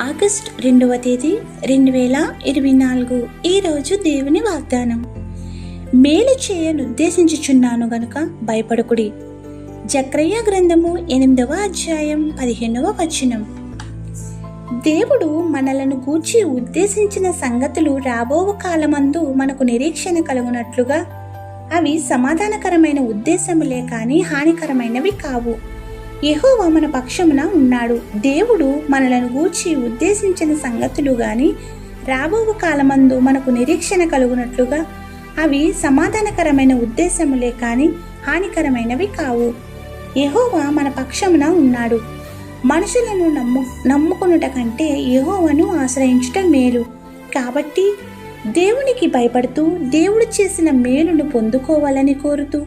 August రెండవ తేదీ రెండు వేల ఇరవై నాలుగు. ఈరోజు దేవుని వాగ్దానం. మేలు చేయను ఉద్దేశించుచున్నాను గనుక భయపడకుడి. జక్రయ్య గ్రంథము ఎనిమిదవ అధ్యాయం పదిహేనవ వచనం. దేవుడు మనలను గూర్చి ఉద్దేశించిన సంగతులు రాబో కాలమందు మనకు నిరీక్షణ కలుగునట్లుగా అవి సమాధానకరమైన ఉద్దేశములే కానీ హానికరమైనవి కావు. యహోవా మన పక్షమున ఉన్నాడు. దేవుడు మనలను గూర్చి ఉద్దేశించిన సంగతులు గాని రాబోవు కాలమందు మనకు నిరీక్షణ కలుగునట్లుగా అవి సమాధానకరమైన ఉద్దేశములే కానీ హానికరమైనవి కావు. యహోవా మన పక్షమున ఉన్నాడు. మనుషులను నమ్ము నమ్ముకునుట కంటే యహోవను ఆశ్రయించుట మేలు. కాబట్టి దేవునికి భయపడుతూ దేవుడు చేసిన మేలును పొందుకోవాలని కోరుతూ